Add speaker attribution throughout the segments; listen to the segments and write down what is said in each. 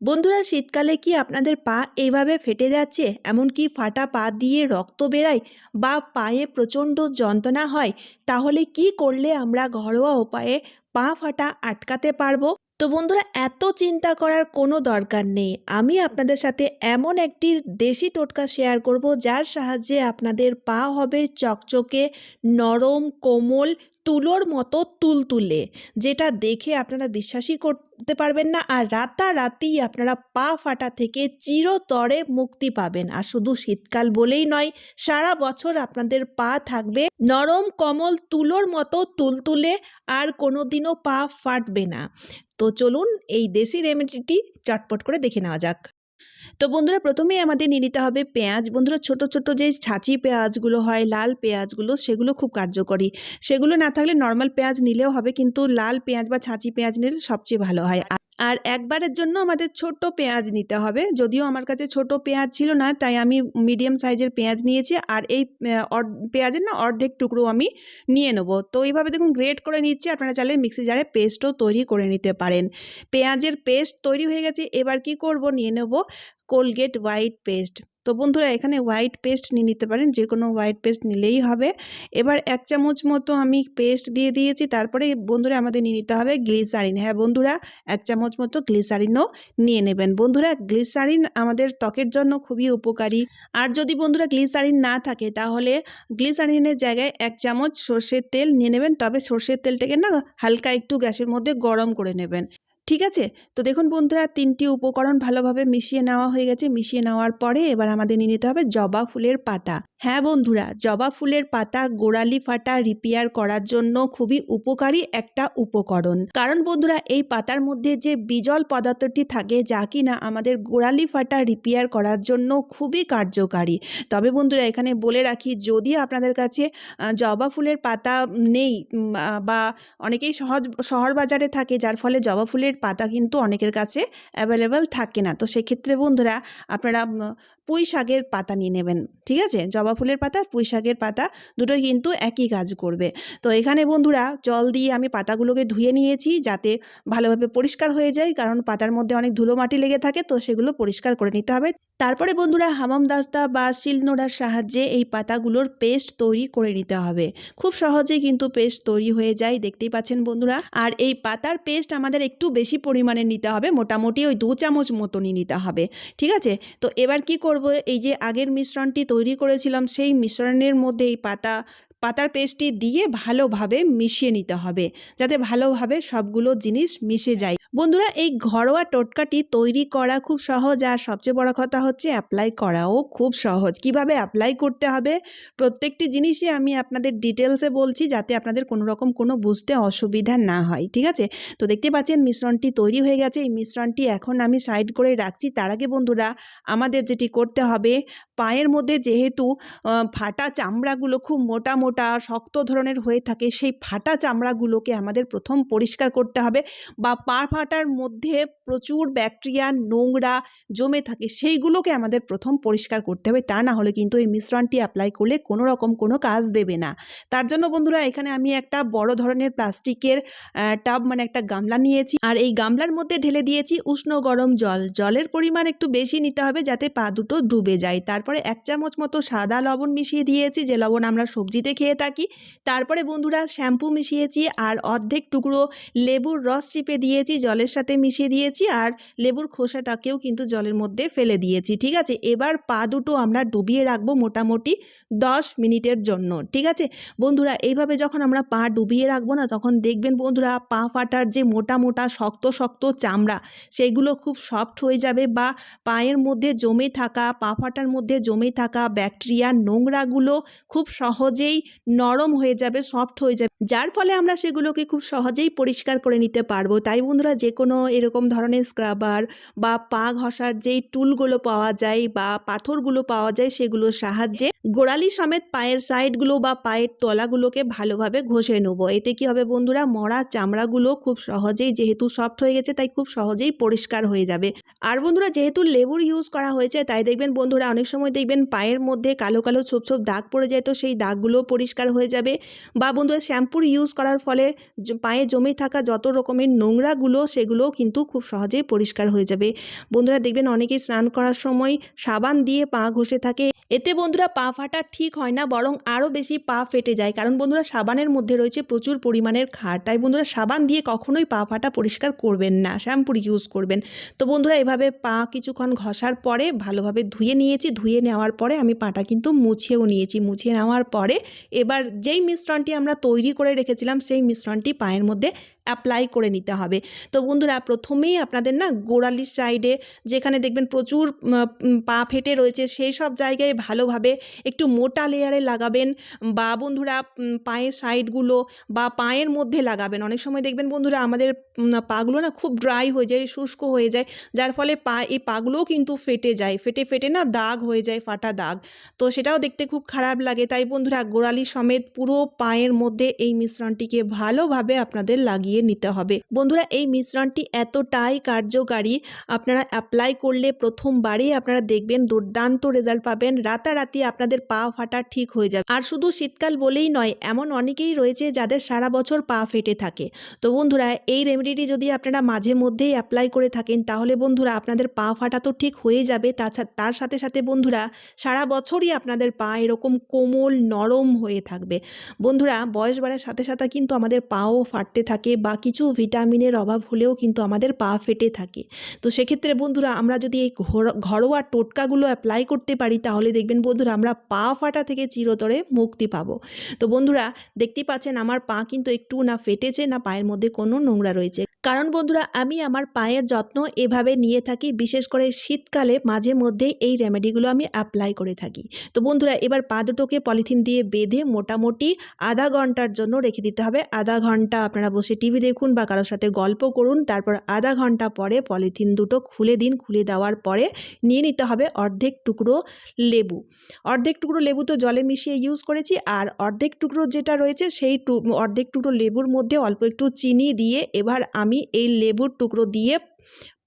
Speaker 1: বন্ধুরা, শীতকালে কি আপনাদের পা এইভাবে ফেটে যাচ্ছে? এমনকি ফাটা পা দিয়ে রক্ত বেরায় বা পায়ে প্রচণ্ড যন্ত্রণা হয়, তাহলে কি করলে আমরা ঘরোয়া উপায়ে পা ফাটা আটকাতে পারব? তো বন্ধুরা, এত চিন্তা করার কোনো দরকার নেই। আমি আপনাদের সাথে এমন একটি দেশি টোটকা শেয়ার করব, যার সাহায্যে আপনাদের পা হবে চকচকে, নরম, কোমল, তুলোর মতো তুলতুলে, যেটা দেখে আপনারা বিশ্বাসই করতে পারবেন না। আর রাতারাতি আপনারা পা ফাটা থেকে চিরতরে মুক্তি পাবেন। আর শুধু শীতকাল বলেই নয়, সারা বছর আপনাদের পা থাকবে নরম কমল তুলোর মতো তুলতুলে, আর কোনোদিনও পা ফাটবে না। তো চলুন এই দেশি রেমেডিটি চটপট করে দেখে নেওয়া যাক। তো বন্ধুরা প্রথমেই আমাদের নিয়ে নিতে হবে পেঁয়াজ। বন্ধুরা ছোট ছোট যে ছাঁচি পেঁয়াজগুলো হয়, লাল পেঁয়াজগুলো, সেগুলো খুব কার্যকরী। সেগুলো না থাকলে নর্মাল পেঁয়াজ নিলেও হবে, কিন্তু লাল পেঁয়াজ বা ছাঁচি পেঁয়াজ নিলে সবচেয়ে ভালো হয়। আর- একবারের জন্য আমাদের ছোট পেঁয়াজ নিতে হবে। যদিও আমার কাছে ছোট পেঁয়াজ ছিল না, তাই আমি মিডিয়াম সাইজের পেঁয়াজ নিয়েছি আর এই পেঁয়াজের না অর্ধেক টুকরো আমি নিয়ে নেব। তো এইভাবে দেখুন গ্রেট করে নিচ্ছি, আপনারা চাইলে মিক্সি জারে পেস্টও তৈরি করে নিতে পারেন। পেঁয়াজের পেস্ট তৈরি হয়ে গেছে, এবার কি করব? নিয়ে নেব কোলগেট হোয়াইট পেস্ট তো বন্ধুরা এখানে হোয়াইট পেস্ট নিয়ে নিতে পারেন যে কোনো হোয়াইট পেস্ট নিলেই হবে। এবার এক চামচ মতো আমি পেস্ট দিয়ে দিয়েছি, তারপরে বন্ধুরা আমাদের নিয়ে নিতে হবে গ্লিসারিন হ্যাঁ বন্ধুরা, এক চামচ মতো গ্লিসারিনও নিয়ে নেবেন। বন্ধুরা গ্লিসারিন আমাদের ত্বকের জন্য খুবই উপকারী। আর যদি বন্ধুরা গ্লিসারিন না থাকে, তাহলে গ্লিসারিনের জায়গায় এক চামচ সর্ষের তেল নিয়ে নেবেন, তবে সর্ষের তেলটাকে না হালকা একটু গ্যাসের মধ্যে গরম করে নেবেন। ঠিক আছে? তো দেখুন বন্ধুরা, তিনটি উপকরণ ভালোভাবে মিশিয়ে নেওয়া হয়ে গেছে। মিশিয়ে নেওয়ার পরে এবার আমাদের নিয়ে নিতে হবে জবা ফুলের পাতা। হ্যাঁ বন্ধুরা, জবা ফুলের পাতা গোড়ালি ফাটা রিপেয়ার করার জন্য খুবই উপকারী একটা উপকরণ। কারণ বন্ধুরা, এই পাতার মধ্যে যে বিজল পদার্থটি থাকে যা কিনা আমাদের গোড়ালি ফাটা রিপেয়ার করার জন্য খুবই কার্যকারী। তবে বন্ধুরা, এখানে বলে রাখি, যদি আপনাদের কাছে জবা ফুলের পাতা নেই বা অনেকেই সহজ, শহর বাজারে থাকে, যার ফলে জবা ফুলের পাতা কিন্তু অনেকের কাছে অ্যাভেলেবেল থাকে না। তো সেক্ষেত্রে বন্ধুরা, আপনারা পুঁই শাকের পাতা নিয়ে নেবেন, ঠিক আছে? জবা ফুলের পাতা, পুঁই শাকের পাতা দুটোই কিন্তু একই কাজ করবে। তো এখানে বন্ধুরা জল দিয়ে আমি পাতাগুলোকে ধুয়ে নিয়েছি যাতে ভালোভাবে পরিষ্কার হয়ে যায়, কারণ পাতার মধ্যে অনেক ধুলো মাটি লেগে থাকে, তো সেগুলো পরিষ্কার করে নিতে হবে। তারপরে বন্ধুরা হামাম দাস্তা বা শিলনোড়ার সাহায্যে এই পাতাগুলোর পেস্ট তৈরি করে নিতে হবে। খুব সহজে কিন্তু পেস্ট তৈরি হয়ে যায়, দেখতেই পাচ্ছেন বন্ধুরা। আর এই পাতার পেস্ট আমাদের একটু বেশি পরিমাণে নিতে হবে, মোটামুটি ওই দু চামচ মতনই নিতে হবে, ঠিক আছে? তো এবার কি করব, এই যে আগের মিশ্রণটি তৈরি করেছিলাম, সেই মিশ্রণের মধ্যে এই পাতা পাতার পেস্টটি দিয়ে ভালোভাবে মিশিয়ে নিতে হবে, যাতে ভালোভাবে সবগুলো জিনিস মিশে যায়। বন্ধুরা, এই ঘরোয়া টোটকাটি তৈরি করা খুব সহজ আর সবচেয়ে বড় কথা হচ্ছে অ্যাপ্লাই করাও খুব সহজ। কীভাবে অ্যাপ্লাই করতে হবে? প্রত্যেকটি জিনিসই আমি আপনাদের ডিটেলসে বলছি যাতে আপনাদের কোনো রকম কোনো বুঝতে অসুবিধা না হয়, ঠিক আছে? তো দেখতে পাচ্ছেন মিশ্রণটি তৈরি হয়ে গেছে। এই মিশ্রণটি এখন আমি সাইড করে রাখছি। তার আগে বন্ধুরা, আমাদের যেটি করতে হবে, পায়ের মধ্যে যেহেতু ফাটা চামড়াগুলো খুব মোটা মোটা শক্ত ধরনের হয়ে থাকে, সেই ফাটা চামড়াগুলোকে আমাদের প্রথম পরিষ্কার করতে হবে বা পা ফাটার মধ্যে প্রচুর ব্যাকটেরিয়া, নোংরা জমে থাকে সেইগুলোকে আমাদের প্রথম পরিষ্কার করতে হবে। তা না হলে কিন্তু এই মিশ্রণটি অ্যাপ্লাই করলে কোনো রকম কোনো কাজ দেবে না। তার জন্য বন্ধুরা, এখানে আমি একটা বড় ধরনের প্লাস্টিকের টাব মানে একটা গামলা নিয়েছি আর এই গামলার মধ্যে ঢেলে দিয়েছি উষ্ণ গরম জল। জলের পরিমাণ একটু বেশি নিতে হবে যাতে পা দুটো ডুবে যায়। তারপরে এক চামচ মতো সাদা লবণ মিশিয়ে দিয়েছি। যে লবণ আমরা সবজিতে খেয়ে থাকি। তারপরে বন্ধুরা শ্যাম্পু মিশিয়েছি আর অর্ধেক টুকরো লেবুর রস চিপে দিয়েছি, জলের সাথে মিশিয়ে দিয়েছি আর লেবুর খোসাটাকেও কিন্তু জলের মধ্যে ফেলে দিয়েছি, ঠিক আছে? এবার পা দুটো আমরা ডুবিয়ে রাখব মোটামুটি দশ মিনিটের জন্য, ঠিক আছে? বন্ধুরা, এইভাবে যখন আমরা পা ডুবিয়ে রাখব না, তখন দেখবেন বন্ধুরা পা ফাটার যে মোটা মোটা শক্ত শক্ত চামড়া, সেগুলো খুব সফট হয়ে যাবে বা পায়ের মধ্যে জমে থাকা, পা ফাটার মধ্যে জমে থাকা ব্যাকটেরিয়া নোংরাগুলো খুব সহজেই নরম হয়ে যাবে সফট হয়ে যাবে। যার ফলে আমরা সেগুলোকে খুব সহজেই পরিষ্কার করে নিতে পারব। তাই বন্ধুরা যে কোনো এরকম ধরনের স্ক্রাবার বা পা ঘষার যেই টুলগুলো পাওয়া যায় বা পাথরগুলো পাওয়া যায়, সেগুলোর সাহায্যে গোড়ালি সমেত পায়ের সাইডগুলো বা পায়ের তলাগুলোকে ভালোভাবে ঘষে নেব। এতে কি হবে বন্ধুরা, মরা চামড়াগুলো খুব সহজেই যেহেতু সফট হয়ে গেছে, তাই খুব সহজেই পরিষ্কার হয়ে যাবে। আর বন্ধুরা, যেহেতু লেবুর ইউজ করা হয়েছে, তাই দেখবেন বন্ধুরা, অনেক সময় দেখবেন পায়ের মধ্যে কালো কালো ছোপ ছোপ দাগ পড়ে যায়, তো সেই দাগগুলো পরিষ্কার হয়ে যাবে। বা বন্ধুরা, শ্যাম্পুর ইউজ করার ফলে পায়ে জমে থাকা যত রকমের নোংরাগুলো, সেগুলো কিন্তু খুব সহজেই পরিষ্কার হয়ে যাবে। বন্ধুরা, দেখবেন অনেকেই স্নান করার সময় সাবান দিয়ে পা ঘষে থাকে। এতে বন্ধুরা, পা ফাটা ঠিক হয় না, বরং আরও বেশি পা ফেটে যায়। কারণ বন্ধুরা, সাবানের মধ্যে রয়েছে প্রচুর পরিমাণের ক্ষার। তাই বন্ধুরা, সাবান দিয়ে কখনোই পা ফাটা পরিষ্কার করবেন না, শ্যাম্পুর ইউজ করবেন। তো বন্ধুরা, এভাবে পা কিছুক্ষণ ঘষার পরে ভালোভাবে ধুয়ে নিয়েছি। ধুয়ে নেওয়ার পরে আমি পাটা কিন্তু মুছেও নিয়েছি। মুছে নেওয়ার পরে এবার যেই মিশ্রণটি আমরা তৈরি করে রেখেছিলাম সেই মিশ্রণটি পায়ের মধ্যে অ্যাপ্লাই করে নিতে হবে। তো বন্ধুরা, প্রথমেই আপনাদের না গোড়ালির সাইডে যেখানে দেখবেন প্রচুর পা ফেটে রয়েছে, সেই সব জায়গায় ভালোভাবে একটু মোটা লেয়ারে লাগাবেন বা বন্ধুরা পায়ের সাইডগুলো বা পায়ের মধ্যে লাগাবেন। অনেক সময় দেখবেন বন্ধুরা, আমাদের পাগুলো না খুব ড্রাই হয়ে যায়, শুষ্ক হয়ে যায়, যার ফলে পা, এই পাগুলোও কিন্তু ফেটে যায়। ফেটে ফেটে না দাগ হয়ে যায়, ফাটা দাগ। তো সেটাও দেখতে খুব খারাপ লাগে। তাই বন্ধুরা, গোড়ালি সমেত পুরো পায়ের মধ্যে এই মিশ্রণটিকে ভালোভাবে আপনাদের লাগিয়ে নিতে হবে। বন্ধুরা, এই মিশ্রণটি এতটাই কার্যকারী, আপনারা অ্যাপ্লাই করলে প্রথমবারেই আপনারা দেখবেন দুর্দান্ত রেজাল্ট পাবেন। রাতারাতি আপনাদের পা ফাটা ঠিক হয়ে যাবে। আর শুধু শীতকাল বলেই নয়, এমন অনেকেই রয়েছে যাদের সারা বছর পা ফেটে থাকে। তো বন্ধুরা, এই রেমেডিটি যদি আপনারা মাঝে মধ্যেই অ্যাপ্লাই করে থাকেন, তাহলে বন্ধুরা আপনাদের পা ফাটা তো ঠিক হয়ে যাবে। তাছা- তার সাথে সাথে বন্ধুরা, সারা বছরই আপনাদের পা এরকম কোমল নরম হয়ে থাকবে। বন্ধুরা, বয়স বাড়ার সাথে সাথে কিন্তু আমাদের পাও ফাটতে থাকে বা কিছু ভিটামিনের অভাব হলেও কিন্তু আমাদের পা ফেটে থাকে। তো সেক্ষেত্রে বন্ধুরা, আমরা যদি এই ঘর- ঘরোয়া টোটকাগুলো অ্যাপ্লাই করতে পারি, তাহলে দেখবেন বন্ধুরা, আমরা পা ফাটা থেকে চিরতরে মুক্তি পাবো। তো বন্ধুরা, দেখতেই পাচ্ছেন আমার পা কিন্তু একটু না ফেটেছে, না পায়ের মধ্যে কোনো নোংরা রয়েছে। কারণ বন্ধুরা, আমি আমার পায়ের যত্ন এভাবে নিয়ে থাকি, বিশেষ করে শীতকালে মাঝে মধ্যেই এই রেমেডিগুলো আমি অ্যাপ্লাই করে থাকি। তো বন্ধুরা, এবার পা দুটোকে পলিথিন দিয়ে বেঁধে মোটামুটি আধা ঘণ্টার জন্য রেখে দিতে হবে। আধা ঘণ্টা আপনারা বসে টিভি দেখুন বা কারোর সাথে গল্প করুন, তারপর আধা ঘণ্টা পরে পলিথিন দুটো খুলে দিন, খুলে দেওয়ার পরে নিয়ে নিতে হবে অর্ধেক টুকরো লেবু। অর্ধেক টুকরো লেবু তো জলে মিশিয়ে ইউজ করেছি আর অর্ধেক টুকরো যেটা রয়েছে সেই অর্ধেক টুকরো লেবুর মধ্যে অল্প একটু চিনি দিয়ে এবার আমি এই লেবুর টুকরো দিয়ে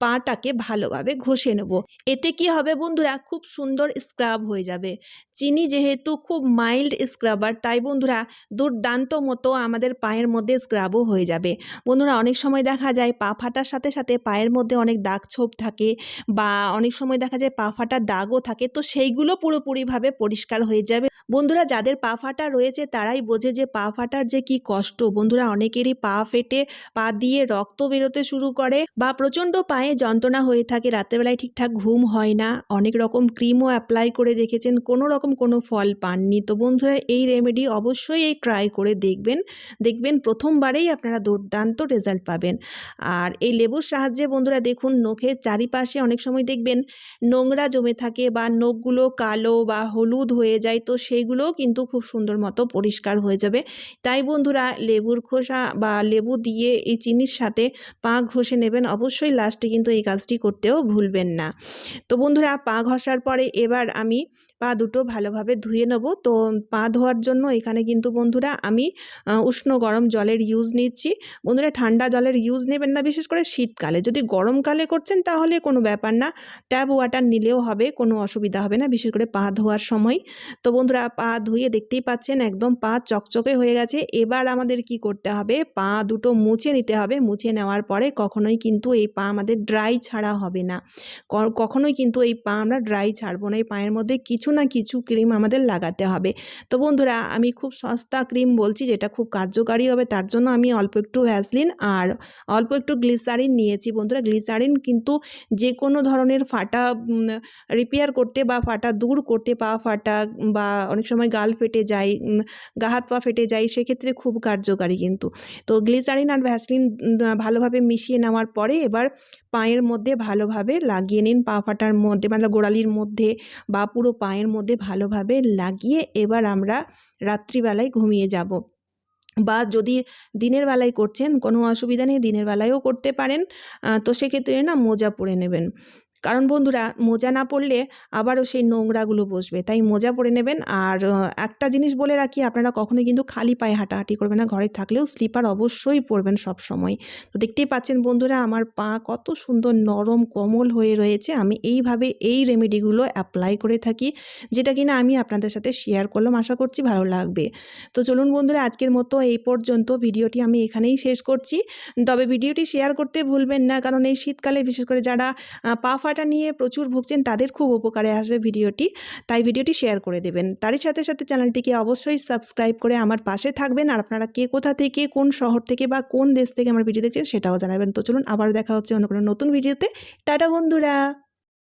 Speaker 1: পাটাকে ভালোভাবে ঘষে নেব। এতে কি হবে বন্ধুরা? খুব সুন্দর স্ক্রাব হয়ে যাবে। চিনি যেহেতু খুব মাইল্ড স্ক্রাবার তাই বন্ধুরা দুর্দান্ত মতো আমাদের পায়ের মধ্যে স্ক্রাবও হয়ে যাবে। বন্ধুরা, অনেক সময় দেখা যায় পা ফাটার সাথে সাথে পায়ের মধ্যে অনেক দাগ ছোপ থাকে বা অনেক সময় দেখা যায় পা ফাটার দাগও থাকে, তো সেইগুলো পুরোপুরিভাবে পরিষ্কার হয়ে যাবে। বন্ধুরা, যাদের পা ফাটা রয়েছে তারাই বোঝে যে পা ফাটার যে কি কষ্ট। বন্ধুরা, অনেকেরই পা ফেটে পা দিয়ে রক্ত বেরোতে শুরু করে বা প্রচণ্ড পায়ে যন্ত্রণা হয়ে থাকে, রাত্রেবেলায় ঠিকঠাক ঘুম হয় না, অনেক রকম ক্রিমও অ্যাপ্লাই করে দেখেছেন, কোনো রকম কোনো ফল পাননি। তো বন্ধুরা, এই রেমেডি অবশ্যই এই ট্রাই করে দেখবেন দেখবেন প্রথমবারেই আপনারা দুর্দান্ত রেজাল্ট পাবেন। আর এই লেবুর সাহায্যে বন্ধুরা দেখুন, নখের চারিপাশে অনেক সময় দেখবেন নোংরা জমে থাকে বা নখগুলো কালো বা হলুদ হয়ে যায়, তো সেইগুলোও কিন্তু খুব সুন্দর মতো পরিষ্কার হয়ে যাবে। তাই বন্ধুরা, লেবুর খোসা বা লেবু দিয়ে এই চিনির সাথে পা ঘষে নেবেন, অবশ্যই লাস্টে কিন্তু এই কাজটি করতেও ভুলবেন না। তো বন্ধুরা, পা ঘষার পরে এবার আমি পা দুটো ভালোভাবে ধুয়ে নেব। তো পা ধোয়ার জন্য এখানে কিন্তু বন্ধুরা আমি উষ্ণ গরম জলের ইউজ নিচ্ছি। বন্ধুরা, ঠান্ডা জলের ইউজ নেবেন না, বিশেষ করে শীতকালে। যদি গরমকালে করছেন তাহলে কোনো ব্যাপার না ট্যাপ ওয়াটার নিলেও হবে, কোনো অসুবিধা হবে না, বিশেষ করে পা ধোয়ার সময়। তো বন্ধুরা, পা ধুয়ে দেখতেই পাচ্ছেন একদম পা চকচকে হয়ে গেছে। এবার আমাদের কি করতে হবে? পা দুটো মুছে নিতে হবে। মুছে নেওয়ার পরে কখনোই কিন্তু এই পা আমাদের ড্রাই ছাড়া হবে না। কখনোই কিন্তু এই পা আমরা ড্রাই ছাড়বো না। এই পায়ের মধ্যে কিছু না কিছু ক্রিম আমাদের লাগাতে হবে। তো বন্ধুরা, আমি খুব সস্তা ক্রিম বলছি যেটা খুব কার্যকারী হবে, তার জন্য আমি অল্প একটু ভ্যাসলিন আর অল্প একটু গ্লিসারিন নিয়েছি। বন্ধুরা গ্লিসারিন কিন্তু যে কোনো ধরনের ফাটা রিপেয়ার করতে বা ফাটা দূর করতে, পা ফাটা বা অনেক সময় গাল ফেটে যায় গা হাত পা ফেটে যায়, সেক্ষেত্রে খুব কার্যকারী কিন্তু। তো গ্লিসারিন আর ভ্যাসলিন ভালোভাবে মিশিয়ে নেওয়ার পরে এবার পায়ের মধ্যে ভালোভাবে লাগিয়ে নিন, পা ফাটার মধ্যে মানে গোড়ালির মধ্যে বা পুরো পায়ের মধ্যে ভালোভাবে লাগিয়ে এবার আমরা রাত্রিবেলায় ঘুমিয়ে যাব। বা যদি দিনের বেলায় করছেন, কোনো অসুবিধা নেই, দিনের বেলায়ও করতে পারেন। তো সেক্ষেত্রে না, মোজা পরে নেবেন। কারণ বন্ধুরা, মোজা না পরলে আবারও সেই নোংরাগুলো বসবে। তাই মোজা পরে নেবেন আর একটা জিনিস বলে রাখি, আপনারা কখনোই কিন্তু খালি পায়ে হাঁটাহাঁটি করবেন না, ঘরে থাকলেও স্লিপার অবশ্যই পরবেন সব সময় তো দেখতেই পাচ্ছেন বন্ধুরা, আমার পা কত সুন্দর নরম, কোমল হয়ে রয়েছে, আমি এইভাবে এই রেমেডিগুলো অ্যাপ্লাই করে থাকি, যেটা কিনা আমি আপনাদের সাথে শেয়ার করলাম, আশা করছি ভালো লাগবে। তো চলুন বন্ধুরা, আজকের মতো এই পর্যন্ত, ভিডিওটি আমি এখানেই শেষ করছি। তবে ভিডিওটি শেয়ার করতে ভুলবেন না, কারণ এই শীতকালে বিশেষ করে যারা পা ফাটা নিয়ে প্রচুর ভুগছেন, তাদের খুব উপকারে আসবে ভিডিওটি। তাই ভিডিওটি শেয়ার করে দেবেন। তারই সাথে সাথে চ্যানেলটিকে অবশ্যই সাবস্ক্রাইব করে আমার পাশে থাকবেন। আর আপনারা কে কোথা থেকে, কোন শহর থেকে বা কোন দেশ থেকে আমার ভিডিও দেখছেন সেটাও জানাবেন। তো চলুন আবার দেখা হচ্ছে অন্য কোনো নতুন ভিডিওতে। টাটা বন্ধুরা!